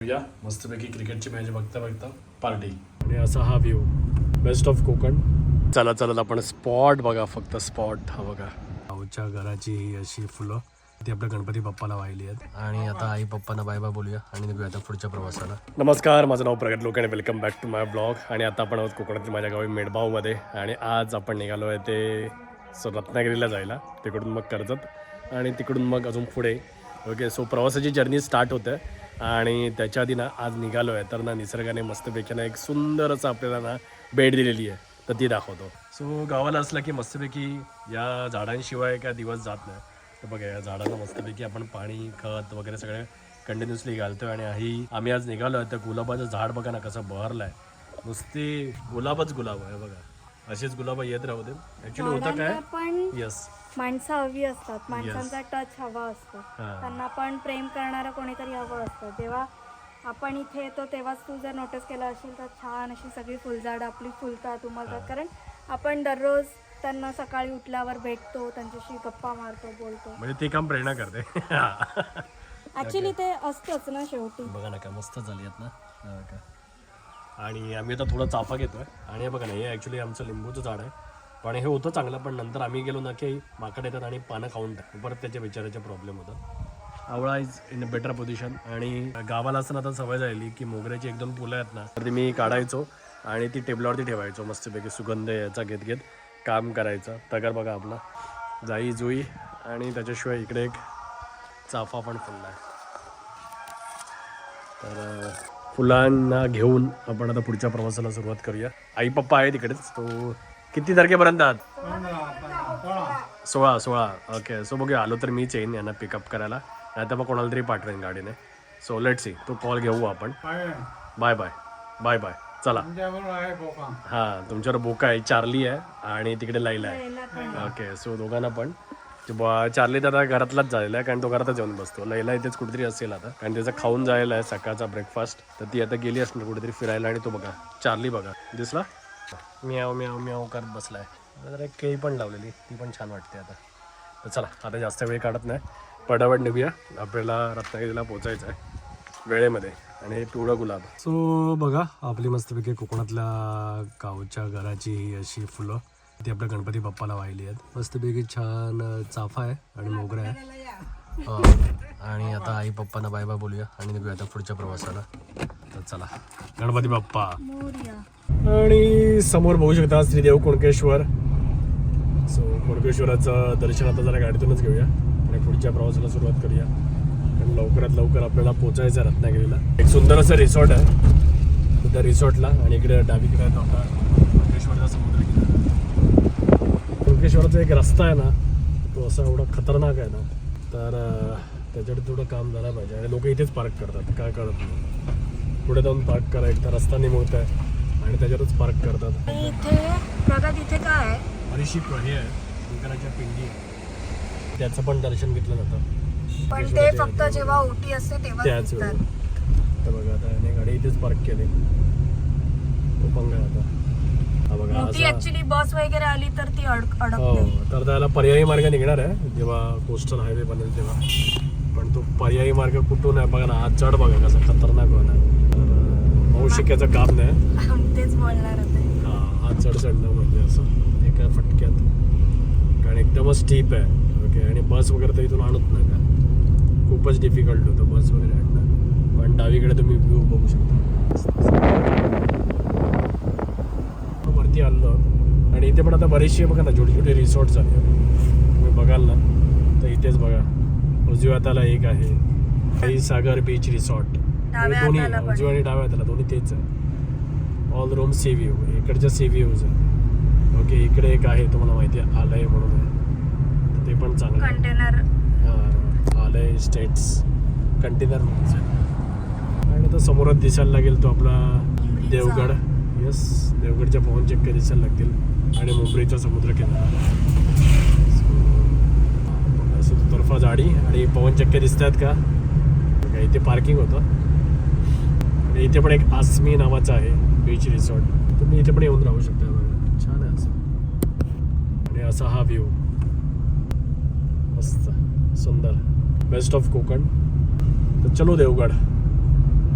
या मस्तपैकी क्रिकेटची मॅच बघता बघता पार्टी. आणि असा हा व्ह्यू बेस्ट ऑफ कोकण. चला चला आपण स्पॉट बघा फक्त स्पॉट हा बघा. गावच्या घराची ही अशी फुलं. ती आपल्या गणपती बाप्पाला वाहिली आहेत. आणि आता आई पप्पांना बाय बाय बोलूया आणि निघूया आता पुढच्या प्रवासाला. नमस्कार माझं नाव प्रगत लोक आणि welcome back to my blog आणि आता आपण आहोत कोकणातील माझ्या गावी मेडबावमध्ये आणि आज आपण निघालो आहे ते रत्नागिरीला जायला. तिकडून मग कर्जत. आणि तिकडून मग अजून पुढे. ओके सो प्रवासाची जर्नी स्टार्ट होते. आणि त्याच्या आधी ना आज निघालो आहे तर ना निसर्गाने मस्तपैकी ना एक सुंदर असं आपल्याला ना भेट दिलेली आहे. तर ती दाखवतो. सो गावाला असलं की मस्तपैकी या झाडांशिवाय काय दिवस जात नाही. तर बघा या झाडांना मस्तपैकी आपण पाणी खत वगैरे सगळे कंटिन्युअसली घालतोय आणि ही आम्ही आज निघालो आहे तर गुलाबाचं झाड बघा ना कसं बहरलं आहे नुसते गुलाबच गुलाब आहे बघा. असेच गुलाब येत राहू दे. ॲक्च्युली होतं काय? पण येस माणसं हवी असतात. माणसांचा टच हवा असतो. त्यांना पण प्रेम करणारं कोणीतरी हवं असतं. जेव्हा आपण इथे येतो तेव्हाच तू जर नोटीस केलं असेल तर छान अशी सगळी फुलझाडं आपली फुलतात उमलतात. कारण आपण दररोज त्यांना सकाळी उठल्यावर भेटतो त्यांच्याशी गप्पा मारतो बोलतो. म्हणजे ते काम प्रेरणा करते. ऍक्च्युली ते असतंच ना शेवटी. बघा ना काय मस्त झाली आहेत ना. का. आणि आम्ही आता थोडा चाफा घेतोय. आणि हे बघा ना हे ॲक्च्युली आमचं लिंबूचं झाड आहे. पण हे होतं चांगलं पण नंतर आम्ही गेलो ना की माकड येतात आणि पानं खाऊन परत त्याच्या विचाराचे प्रॉब्लेम होतात. आवळा is in a better position आणि गावाला असताना आता सवय झाली की मोगऱ्याची एकदम फुलं आहेत ना तर ती मी काढायचो आणि ती टेबलावरती ठेवायचो मस्तपैकी सुगंध याचा घेत घेत काम करायचं. तगर बघा आपला. जाई जुई आणि त्याच्याशिवाय इकडे एक चाफा पण फुलला आहे. तर फुलांना घेऊन आपण आता पुढच्या प्रवासाला सुरुवात करूया. आई पप्पा आहे तिकडेच तो किती तारखेपर्यंत आहात? सोळा. सोळा ओके सो बघूया. आलो तर मीच येईन यांना पिकअप करायला. नाही तर मग कोणाला तरी पाठवेन गाडीने. सो लेट सी तो कॉल घेऊ आपण. बाय बाय बाय बाय चला. हां तुमच्यावर बोका आहे. चार्ली आहे आणि तिकडे लाईला आहे. ओके सो दोघांना पण. ते ब- चार्ली दादा घरातलाच झालेला आहे कारण तो घरातच जाऊन बसतो. लैला इथेच कुठेतरी असेल आता. कारण त्याचा खाऊन जायला आहे सकाळचा ब्रेकफास्ट तर ती आता गेली असणार कुठेतरी फिरायला आणि तो बघा. चार्ली बघा. दिसला? म्याव म्याव म्याव करत बसलाय. जरा एक केळी पण लावलेली ती पण छान वाटते आता. तर चला आता जास्त वेळ काढत नाही. पटापट निघूया. आपल्याला रत्नागिरीला पोचायचं आहे वेळेमध्ये. आणि हे पिवळं गुलाब. सो बघा आपली मस्तपैकी कोकणातल्या गावच्या घराची ही अशी फुलं. ती आपल्या गणपती बाप्पाला वाहिली आहेत. मस्तपैकी छान चाफा आहे आणि मोगरा आहे. आणि आता आई पप्पांना बाय बाय बोलूया आणि निघूया आता पुढच्या प्रवासाला. तर चला गणपती बाप्पा. मोर्या. आणि समोर बघू शकता श्रीदेव कोणकेश्वर. सो कोणकेश्वराचं दर्शन आता जरा गाडीतूनच घेऊया आणि पुढच्या प्रवासाला सुरुवात करूया. कारण लवकरात लवकर आपल्याला पोचायचं आहे रत्नागिरीला. एक सुंदर असं रिसॉर्ट आहे. त्या रिसॉर्टला आणि इकडे डावीकडे आपला कोणकेश्वरचा समुद्र किनारा. कोणकेश्वराचा एक रस्ता आहे ना तो असा एवढा खतरनाक आहे ना तर अं, त्याच्याकडे थोडं काम झालं पाहिजे. आणि लोक इथेच पार्क करतात काय कळत नाही. पुढे जाऊन पार्क करा एक तर रस्ता निमवत आहे आणि त्याच्यावरच पार्क करतात. इथे प्रगत इथे काय आहे? बरीचशी हे आहे शंकराच्या पिंडी. आहे. त्याचं पण दर्शन घेतलं जातं. पण ते फक्त जेव्हा ओटी असते तेव्हा त्याच वेळी. तर बघा आता याने गाडी इथेच पार्क केली. तो पंगा आहे आता. हा बघा मोठी असा ऍक्च्युली बस वगैरे आली तर ती अडक हो अडकते तर त्याला पर्यायी मार्ग निघणार आहे जेव्हा कोस्टल हायवे बनेल तेव्हा. पण तो पर्यायी मार्ग कुठून आहे बघा ना हा चढ बघा कसा खतरनाक होणार. होऊ शक्याचं काम नाही. तेच बोलणार होते. हा हा चढ चढणं म्हणजे असं एका फटक्यात. कारण एकदमच स्टीप आहे. ओके आणि बस वगैरे तर इथून आणत नाही का खूपच डिफिकल्ट होतं बस वगैरे आणणं. पण डावीकडे तुम्ही व्ह्यू बघू शकता. वरती आलो. आणि इथे पण आता बरेचसे बघा ना छोटे छोटे रिसॉर्ट झाले तुम्ही बघाल ना तर इथेच बघा. उजव्या हाताला एक आहे. सागर बीच रिसॉर्ट डाव्या दोन्ही हाताला पण. उजव्या आणि डाव्या हाताला दोन्ही तेच आहे. ऑल रूम सी व्ह्यू इकडच्या सी व्ह्यूज आहे ओके इकडे एक आहे तुम्हाला माहिती आहे आलय म्हणून आहे. तर ते पण चांगलं आहे. कंटेनर हा, आलय स्टेट्स कंटेनर आणि आता समोरच दिसायला लागेल तो आपला देवगड. येस देवगडच्या पवन चक्क्या दिसायला लागतील. आणि मुंबईचा समुद्र किनारा. So, असं दुतर्फा झाडी आणि पवन चक्क्या दिसत आहेत का इथे पार्किंग होतं? इथे पण एक आसमी नावाचं आहे बीच रिसॉर्ट तुम्ही इथे पण येऊन राहू शकता बघा. छान आहे असं. आणि असा हा व्ह्यू मस्त. सुंदर. Best of Konkan. तर चलो देवगड.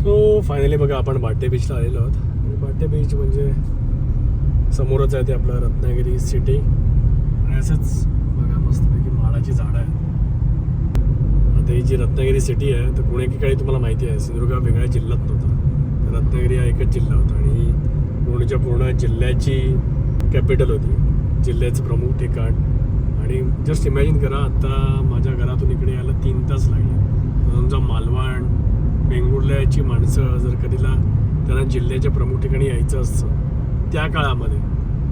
तो फायनली बघा आपण बाटे बीचला आलेलो आहोत. आणि बाटे बीच म्हणजे समोरच आहे ते आपलं रत्नागिरी सिटी आणि असंच बघा मस्तपैकी माडाची झाडं आहेत. आता ही जी रत्नागिरी सिटी आहे तर पुणे एकेकाळी तुम्हाला माहिती आहे सिंधुदुर्ग वेगळ्या जिल्ह्यात नव्हता. रत्नागिरी हा एकच जिल्हा होता आणि पूर्णच्या पूर्ण जिल्ह्याची कॅपिटल होती. जिल्ह्याचं प्रमुख ठिकाण. आणि जस्ट इमॅजिन करा आता माझ्या घरातून इकडे यायला तीन तास लागले. तुमचा मालवण वेंगुर्ल्याची माणसं जर कधीला त्यांना जिल्ह्याच्या प्रमुख ठिकाणी यायचं असतं त्या काळामध्ये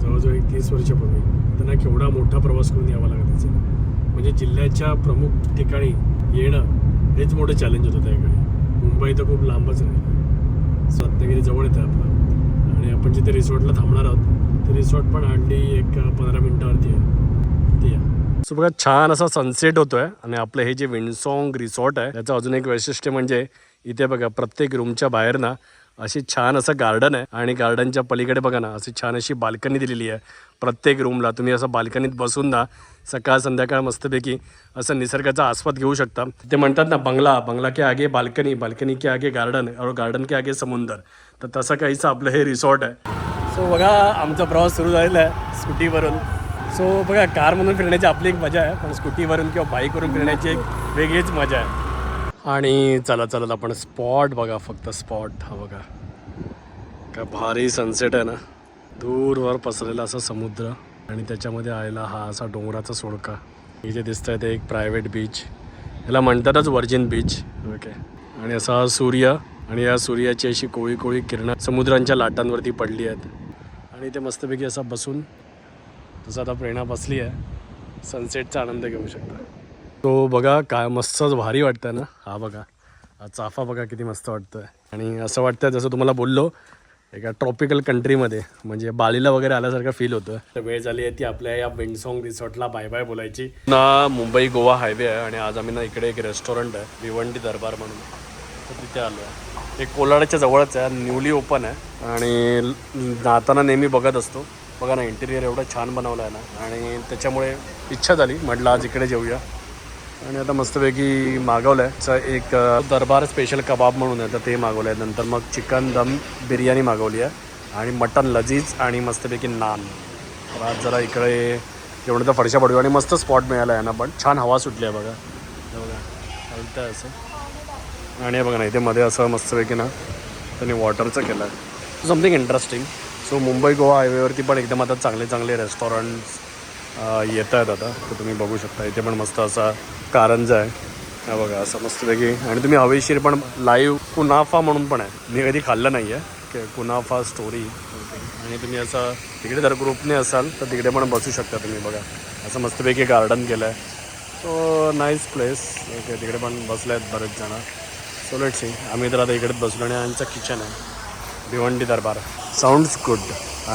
जवळजवळ एक तीस वर्षापूर्वी त्यांना केवढा मोठा प्रवास करून यावा लागत असेल. म्हणजे जिल्ह्याच्या प्रमुख ठिकाणी येणं हेच मोठं चॅलेंज होतं त्याकडे मुंबई तर खूप लांबच राहिलं. सत्यगिरी जवळ येतं आपलं आणि आपण जिथे रिसॉर्टला थांबणार आहोत ते रिसॉर्ट पण हार्डली एक पंधरा मिनटावरती आहे. ते या. सो बघा छान असा सनसेट होतोय आणि आपलं हे जे विंडसॉंग रिसॉर्ट आहे त्याचं अजून एक वैशिष्ट्य म्हणजे इथे बघा प्रत्येक रूमच्या बाहेर ना अशी छान असं गार्डन आहे. आणि गार्डनच्या पलीकडे बघा ना अशी छान अशी बाल्कनी दिलेली आहे. प्रत्येक रूमला तुम्ही असं बाल्कनीत बसून ना सकाळ संध्याकाळ मस्तपैकी असं निसर्गाचा आस्वाद घेऊ शकता. ते म्हणतात ना बंगला बंगला के आगे बाल्कनी बाल्कनी के आगे गार्डन और गार्डन के आगे समुंदर. तर तसं काहीचं आपलं हे रिसॉर्ट आहे. सो बघा आमचा प्रवास सुरू झालेला आहे स्कूटीवरून सो बघा कारमधून फिरण्याची आपली एक मजा आहे. पण स्कूटीवरून किंवा बाईकवरून फिरण्याची एक वेगळीच मजा आहे. आणि चला चला आपण स्पॉट बघा फक्त स्पॉट हा बघा. काय भारी सनसेट आहे ना. दूरवर पसरलेला असा समुद्र. आणि त्याच्यामध्ये आलेला हा असा डोंगराचा सोडका. इथे दिसतंय ते एक प्रायव्हेट बीच याला म्हणतातच वर्जिन बीच ओके आणि असा हा सूर्य आणि या सूर्याची अशी कोळी कोळी किरणं समुद्रांच्या लाटांवरती पडली आहेत. आणि ते मस्तपैकी असा बसून तसं आता प्रेरणा बसली आहे सनसेटचा आनंद घेऊ शकता. तो बघा काय मस्तच भारी वाटतं ना. हा बघा हा चाफा बघा किती मस्त वाटतोय. आणि असं वाटतं जसं तुम्हाला बोललो एका ट्रॉपिकल कंट्रीमध्ये म्हणजे बालीला वगैरे आल्यासारखं फील होतं. तर वेळ झाली आहे ती आपल्या या विंडसॉंग रिसॉर्टला बाय बाय बोलायची. ना मुंबई गोवा हायवे आहे आणि आज आम्ही ना इकडे एक रेस्टॉरंट आहे भिवंडी दरबार म्हणून. तर तिथे आलो आहे ते कोलाडच्या जवळच आहे न्यूली ओपन आहे. आणि जाताना नेहमी बघत असतो. बघा ना इंटेरियर एवढं छान बनवलं आहे ना. आणि त्याच्यामुळे इच्छा झाली म्हटलं आज इकडे जेऊया. आणि आता मस्तपैकी मागवलं आहे एक दरबार स्पेशल कबाब म्हणून आहे तर ते मागवलं आहे नंतर मग चिकन दम बिर्याणी मागवली आहे. आणि मटन लजीज आणि मस्तपैकी नान. तर आज जरा इकडे जेवण तर फडशा पडू आणि मस्त स्पॉट मिळाला आहे ना पण छान हवा सुटली आहे बघा. बघा हलतं आहे असं. आणि बघा ना इथे मध्ये असं मस्तपैकी ना त्यांनी वॉटरचं केलं आहे something interesting so Mumbai Goa हायवेवरती पण एकदम आता चांगले चांगले रेस्टॉरंट्स येत आहेत आता तर तुम्ही बघू शकता. इथे पण मस्त असा कारंजा आहे. हा बघा असं मस्तपैकी. आणि तुम्ही हवेशीर पण लाईव्ह कुनाफा म्हणून पण आहे. मी कधी खाल्लं नाही आहे कुनाफा स्टोरी आणि तुम्ही असं तिकडे जर ग्रुपने असाल तर तिकडे पण बसू शकता तुम्ही बघा. असं मस्तपैकी गार्डन केलं आहे सो नाईस प्लेस ओके तिकडे पण बसले आहेत बरेच जण. सो लेट सी आम्ही तर आता इकडेच बसलो आणि यांचं किचन आहे. भिवंडी दरबार. साऊंड्स गुड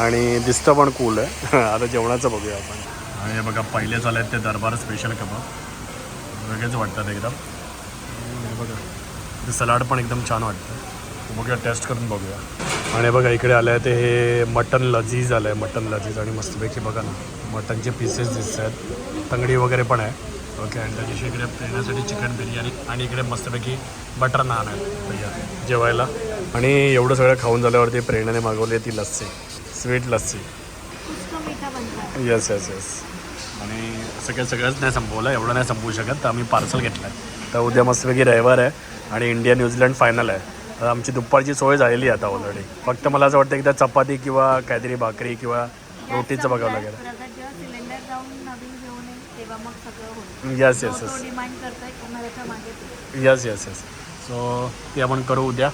आणि दिसतं पण कूल आहे. आता जेवणाचं बघूया आपण. आणि हे बघा पहिले झाले आहेत ते दरबार स्पेशल कबाब वेगळेच वाटतात एकदम. बघा ते सलाड पण एकदम छान वाटतं. बघूया टेस्ट करून बघूया. आणि बघा इकडे आलं आहे ते हे मटन लजीज आलं आहे मटन लजीज. आणि मस्तपैकी बघा ना मटनचे पीसेस दिसत आहेत. तंगडी वगैरे पण आहे. ओके आणि त्याच्याशी इकडे प्रेण्यासाठी चिकन बिर्याणी आणि इकडे मस्तपैकी बटर नान आहे भैया जेवायला. आणि एवढं सगळं खाऊन झाल्यावरती प्रेरणाने मागवली ती lassi. Sweet lassi. Yes yes yes आणि सगळं सगळंच नाही संपवलं एवढं नाही संपवू शकत तर आम्ही पार्सल घेतलं आहे तर उद्या मस्तपैकी रविवार आहे आणि इंडिया न्यूझीलंड फायनल आहे. तर आमची दुपारची सोय झालेली आहे आता ऑलरेडी फक्त मला असं वाटतं एकदा चपाती किंवा काहीतरी भाकरी किंवा रोटीचं बघावं लागेल. Yes yes yes yes yes yes yes yes so ते आपण करू उद्या.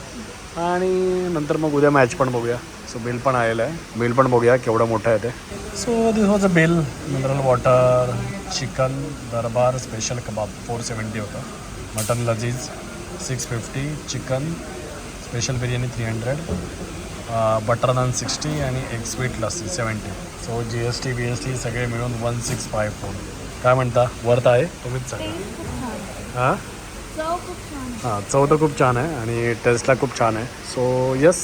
आणि नंतर मग उद्या मॅच पण बघूया. सो बिल पण आलेलं आहे. बिल पण बघूया केवढं मोठं आहे ते. So this was a bill mineral water chicken darbar special kebab four seventy होतं. Mutton lazeez six fifty chicken special biryani three hundred butter naan sixty आणि एक sweet lassi seventy so G S T B S T सगळे मिळून one six five four काय म्हणता? Worth आहे? तुम्हीच सांगा. हां? चव खूप छान हां चव तर खूप छान आहे आणि टेस्टला खूप छान आहे. So yes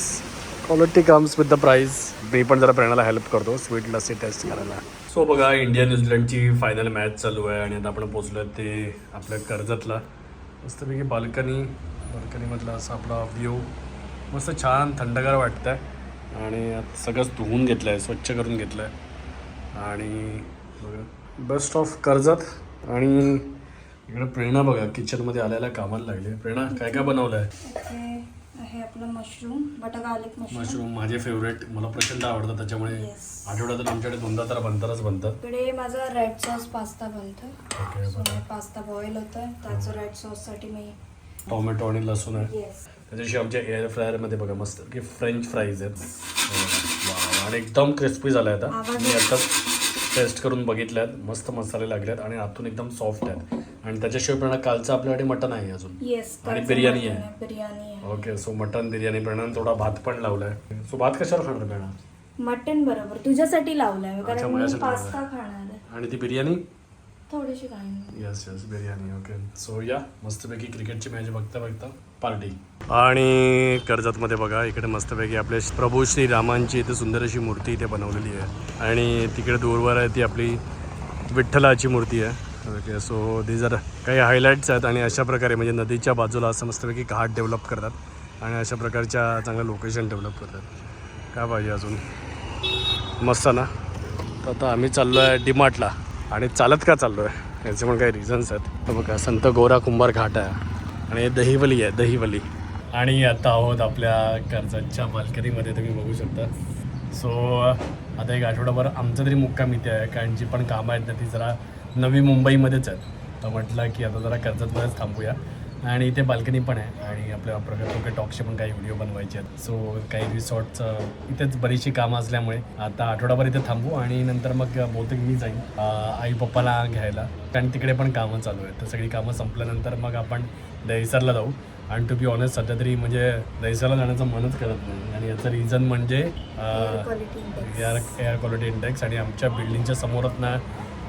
quality comes with the price मी पण जरा प्रेरणाला हेल्प करतो स्वीट लस्सी टेस्ट करायला. सो बघा इंडिया न्यूझीलंडची फायनल मॅच चालू आहे आणि आता आपण पोचलो ते आपल्या कर्जतला. मस्तपैकी बाल्कनी बाल्कनीमधला असा आपला व्ह्यू मस्त छान थंडगार वाटतं आहे आणि आता सगळंच धुवून घेतलं आहे स्वच्छ करून घेतलं आहे आणि बघा बेस्ट ऑफ कर्जत. आणि इकडे प्रेरणा बघा किचनमध्ये आल्याला कामाला लागली. प्रेरणा काय काय बनवलं आहे हे आपलं मशरूम गार्लिक मशरूम मशरूम माझे फेवरेट मला प्रचंड आवडतं त्याच्यामुळे Yes. आठवड्यातून आमच्याकडे दोनदा तर बनतातच बनतात इकडे माझा रेड सॉस पास्ता बनतो. ओके सो मी पास्ता बॉईल होतं त्याचं रेड सॉससाठी मी टोमॅटो आणि लसूण आहे. येस त्याच्याशी आमच्या एअर फ्रायरमध्ये बघा मस्त की फ्रेंच फ्राईज आहेत. वा, वा. आणि एकदम क्रिस्पी झाला आहे आता. आवाज मी आताच टेस्ट करून बघितल्यात. मस्त मसाले लागले आहेत आणि आतून एकदम सॉफ्ट आहेत. आणि त्याच्याशिवाय पण कालचं आपल्याकडे मटन आहे अजून. येस आणि बिर्याणी आहे. बिर्याणी आहे. ओके सो मटन बिर्याणी पण थोडा भात पण लावलाय. सो भात कशावर खाणार मॅडम? मटन बरोबर तुझ्यासाठी लावलंय मी, अच्छा, कारण मी माझ्यासाठी पास्ता खाणार आहे. आणि ती बिर्याणी? थोडीशी खाणार yes yes biryani okay so या मस्तपैकी क्रिकेटची मॅच बघता बघता पार्टी आणि कर्जतमध्ये बघा इकडे मस्तपैकी आपले प्रभू श्री रामांची इथे सुंदर अशी मूर्ती इथे बनवलेली आहे. आणि तिकडे दूरवर आहे ती आपली विठ्ठलाची मूर्ती आहे. ओके सो ते जर काही हायलाईट्स आहेत आणि अशा प्रकारे म्हणजे नदीच्या बाजूला असं मस्तपैकी घाट डेव्हलप करतात आणि अशा प्रकारच्या चांगल्या लोकेशन डेव्हलप करतात. काय पाहिजे अजून? मस्त ना? तर आता आम्ही चाललो आहे डिमार्टला आणि चालत का चाललो आहे याचे पण काही रिझन्स आहेत. तर बघा संत गोरा कुंभार घाट आहे. आणि दहीवली दहिवली आहे दहिवली. आणि आता आहोत आपल्या कर्जतच्या बाल्कनीमध्ये तुम्ही बघू शकता. सो आता एक आठवडाभर आमचं तरी मुक्काम इथे आहे. कारण जी पण कामं आहेत ना ती जरा नवी मुंबईमध्येच आहेत. तर म्हटलं की आता जरा कर्जतमध्येच थांबूया. आणि इथे बाल्कनी पण आहे. आणि आपल्या प्रकार टोके टॉकचे पण काही व्हिडिओ बनवायचे आहेत. सो काही रिसॉर्टचं इथेच बरीचशी कामं असल्यामुळे आता आठवडाभर इथे थांबू आणि नंतर मग बहुतेक मी जाईन आई पप्पाला घ्यायला. कारण तिकडे पण कामं चालू आहेत. तर सगळी कामं संपल्यानंतर मग आपण दहिसरला जाऊ. आणि टू बी ऑनेस्ट सध्या तरी म्हणजे दहिसरला जाण्याचं मनच करत नाही. आणि याचं रिझन म्हणजे एअर एअर क्वालिटी इंडेक्स आणि आमच्या बिल्डिंगच्या समोरच ना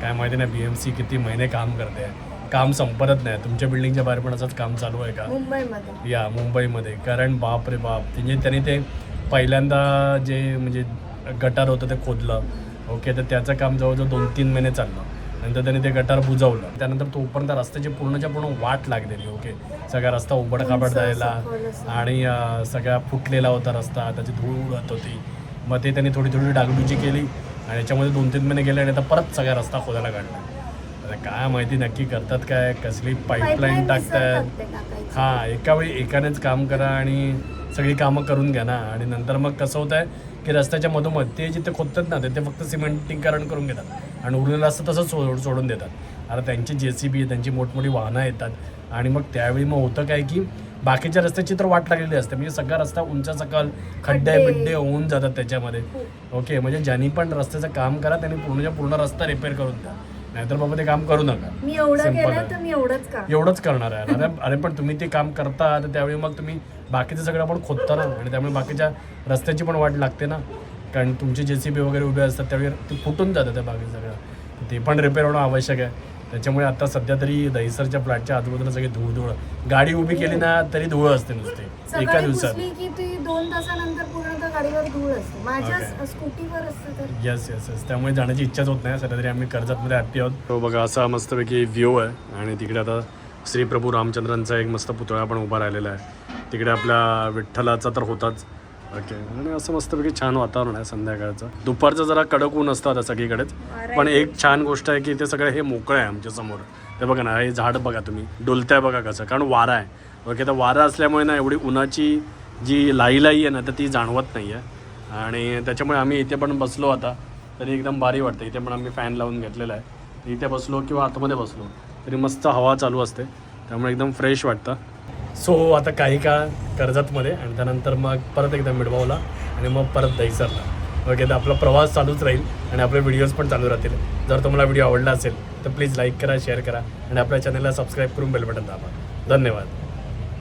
काय माहिती नाही बी एम सी किती महिने काम करते. काम संपतच नाही. तुमच्या बिल्डिंगच्या बाहेर पण असंच काम चालू आहे का? मुंबईमध्ये. या मुंबईमध्ये. कारण बाप रे बाप. म्हणजे त्यांनी ते पहिल्यांदा जे म्हणजे गटार होतं ते खोदलं. ओके तर त्याचं काम जवळजवळ दोन तीन महिने चाललं. नंतर त्यांनी ते गटार बुजवलं. त्यानंतर तोपर्यंत रस्त्याची पूर्णच्या पूर्ण वाट लागलेली ओके सगळा रस्ता उबड खाबड उंच, जायला. आणि सगळा फुटलेला होता रस्ता. त्याची धूळ उडत होती. मग ते त्यांनी थोडी थोडी डागडुजी केली. आणि याच्यामध्ये दोन तीन महिने गेले आणि आता परत सगळा रस्ता खोदायला काढला. आता काय माहिती नक्की करतात काय कसली पाईपलाईन टाकतायत हां एका वेळी एकानेच काम करा आणि सगळी कामं करून घ्या ना. आणि नंतर मग कसं होतं आहे की रस्त्याच्या मधोमध ते जिथे खोदतात ना ते फक्त सिमेंटिंगकरण करून घेतात. आणि उरलेलं रस्ता तसंच सोड सोडून देतात. आता त्यांची जे सी बी त्यांची मोठमोठी वाहनं येतात. आणि मग त्यावेळी मग होतं काय की बाकीच्या रस्त्याची तर वाट लागलेली असते. म्हणजे सगळा रस्ता उंच सकल खड्डे. बिड्डे होऊन जातात त्याच्यामध्ये. ओके म्हणजे ज्यांनी पण रस्त्याचं काम करा त्यांनी पूर्णच्या पूर्ण रस्ता रिपेअर करून द्या. नाहीतर बाबा ते काम करू नका. मी एवढं Simple केलं आहे. तर मी एवढंच एवढंच करणार आहे. अरे अरे पण तुम्ही ते काम करता तर त्यावेळी मग तुम्ही बाकीचं सगळं पण खोदता ना आणि त्यामुळे बाकीच्या रस्त्याची पण वाट लागते ना. कारण तुमचे जे सी बी वगैरे उभे असतात त्यावेळी ते फुटून जातं त्या बाकी सगळं. ते पण रिपेअर होणं आवश्यक आहे. त्याच्यामुळे आता सध्या तरी दहिसरच्या फ्लॅटच्या आजूबाजूला सगळी धूळ धूळ. गाडी उभी केली ना तरी धूळ असते नुसती. एका दिवसात. पुसली की ती दोन तासानंतर पूर्ण त्या गाडीवर धूळ असते. माझ्या Okay. स्कूटीवर असते तर. येस येस येस त्यामुळे जाण्याची इच्छाच होत नाही. सध्या तरी आम्ही कर्जतमध्ये हॅप्पी आहोत. तो बघा असा मस्तपैकी व्ह्यू आहे. आणि तिकडे आता श्री प्रभू रामचंद्रांचा एक मस्त पुतळा पण उभा राहिलेला आहे. तिकडे आपल्या विठ्ठलाचा तर होताच. ओके. आणि असं मस्तपैकी छान वातावरण आहे संध्याकाळचं. दुपारचं जरा कडक ऊन असतं आता सगळीकडेच. पण एक छान गोष्ट आहे की ते सगळं हे मोकळं आहे आमच्यासमोर. ते बघा ना हे झाड बघा तुम्ही. डोलतंय बघा कसं कारण वारा आहे. ओके तर वारा असल्यामुळे ना एवढी उन्हाची जी लाई लाई आहे ना तर ती जाणवत नाही आहे आणि त्याच्यामुळे आम्ही इथे पण बसलो आता. तरी एकदम भारी वाटतं. इथे पण आम्ही फॅन लावून घेतलेला आहे. इथे बसलो किंवा आतमध्ये बसलो तरी मस्त हवा चालू असते. त्यामुळे एकदम फ्रेश वाटतं. सो आता काही काळ कर्जतमध्ये आणि त्यानंतर मग परत एकदा मिडबावला आणि मग परत दहीसरला. ओके तर आपला प्रवास चालूच राहील आणि आपले व्हिडिओज पण चालू राहतील. जर तुम्हाला व्हिडिओ आवडला असेल तर प्लीज लाईक करा शेअर करा आणि आपल्या चॅनलला सबस्क्राईब करून बेल बटन दाबा. धन्यवाद.